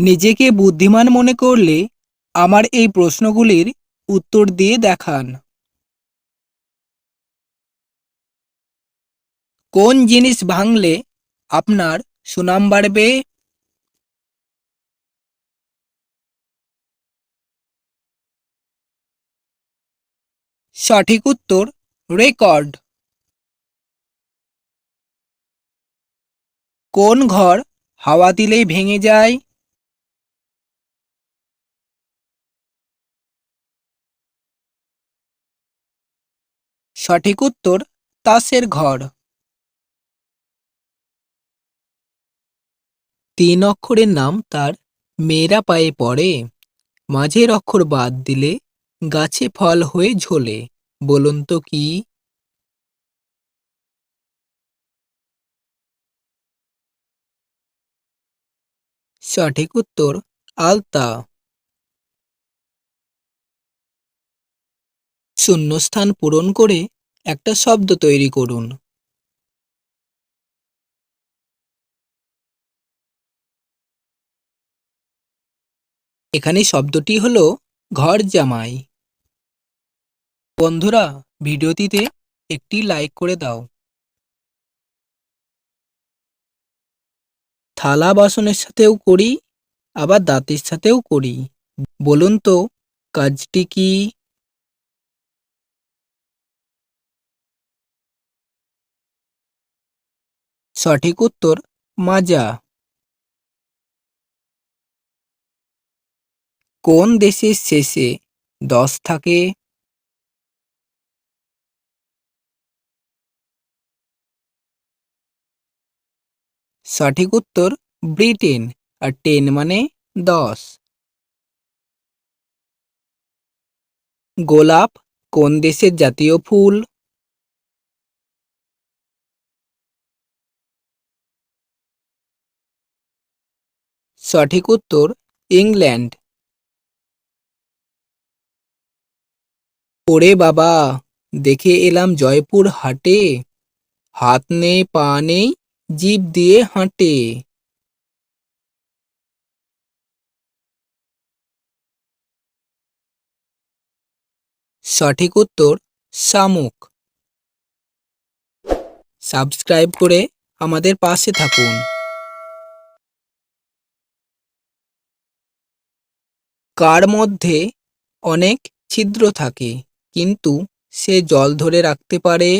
নিজেকে বুদ্ধিমান মনে করলে আমার এই প্রশ্নগুলির উত্তর দিয়ে দেখান। কোন জিনিস ভাঙলে আপনার সুনাম বাড়বে? সঠিক উত্তর, রেকর্ড। কোন ঘর হাওয়া দিলেই ভেঙে যায়? সঠিক উত্তর, তাসের ঘর। তিন অক্ষরের নাম তার মেয়েরা পায়ে পড়ে, মাঝের অক্ষর বাদ দিলে গাছে ফল হয়ে ঝোলে, বলুন তো কি? সঠিক উত্তর, আলতা। শূন্যস্থান পূরণ করে একটা শব্দ তৈরি করুন। এখানে শব্দটি হলো ঘর জামাই। বন্ধুরা, ভিডিওটিতে একটি লাইক করে দাও। থালা বাসনের সাথেও করি, আবার দাঁতের সাথেও করি। বলুন তো, কাজটি কি? সঠিক উত্তর, মাজা। কোন দেশের শেষে দশ থাকে? সঠিক উত্তর, ব্রিটেন। আর টেন মানে দশ। গোলাপ কোন দেশের জাতীয় ফুল? সঠিক উত্তর ইংল্যান্ড। ওরে বাবা, দেখে এলাম জয়পুর হাটে। হাত নেই, পা নেই, জিভ দিয়ে হাঁটে। সঠিক উত্তর শামুক। সাবস্ক্রাইব করে আমাদের পাশে থাকুন। কার মধ্যে অনেক ছিদ্র থাকে, কিন্তু সে জল ধরে রাখতে পারে?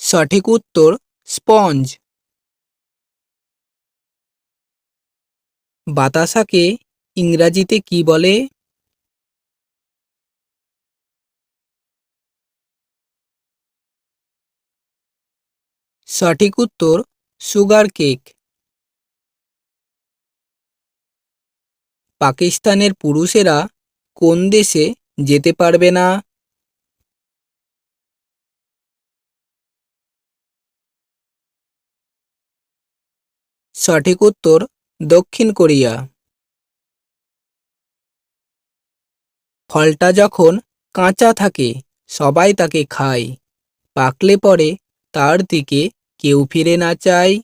সঠিক উত্তর, স্পঞ্জ। বাতাসাকে ইংরাজিতে কি বলে? সঠিক উত্তর, সুগার কেক। পাকিস্তানের পুরুষেরা কোন দেশে যেতে পারবে না? সঠিক উত্তর, দক্ষিণ কোরিয়া। ফলটা যখন কাঁচা থাকে, সবাই তাকে খায়। পাকলে পরে তার দিকে কেউ ফিরে না চায়।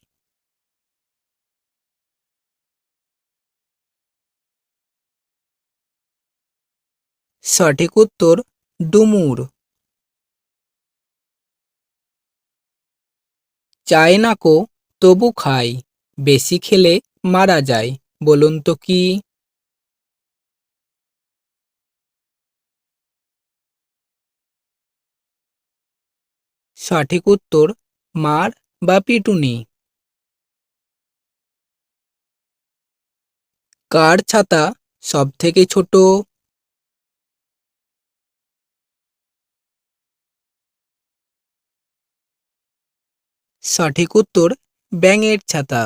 সঠিক উত্তর, ডুমুর। চায় না কো, তবু খায়, বেশি খেলে মারা যায়, বলুন তো কি? সঠিক উত্তর, মার বা পিটুনি কার ছাতা সব থেকে ছোট? সঠিক উত্তর, ব্যাঙের ছাতা।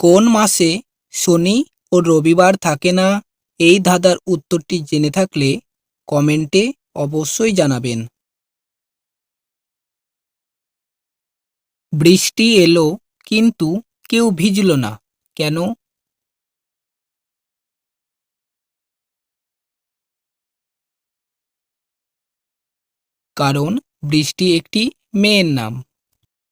কোন মাসে শনি ও রবিবার থাকে না? এই ধাঁধার উত্তরটি জেনে থাকলে কমেন্টে অবশ্যই জানাবেন। বৃষ্টি এলো কিন্তু কেউ ভিজল না। কেন? কারণ বৃষ্টি একটি মেয়ের নাম।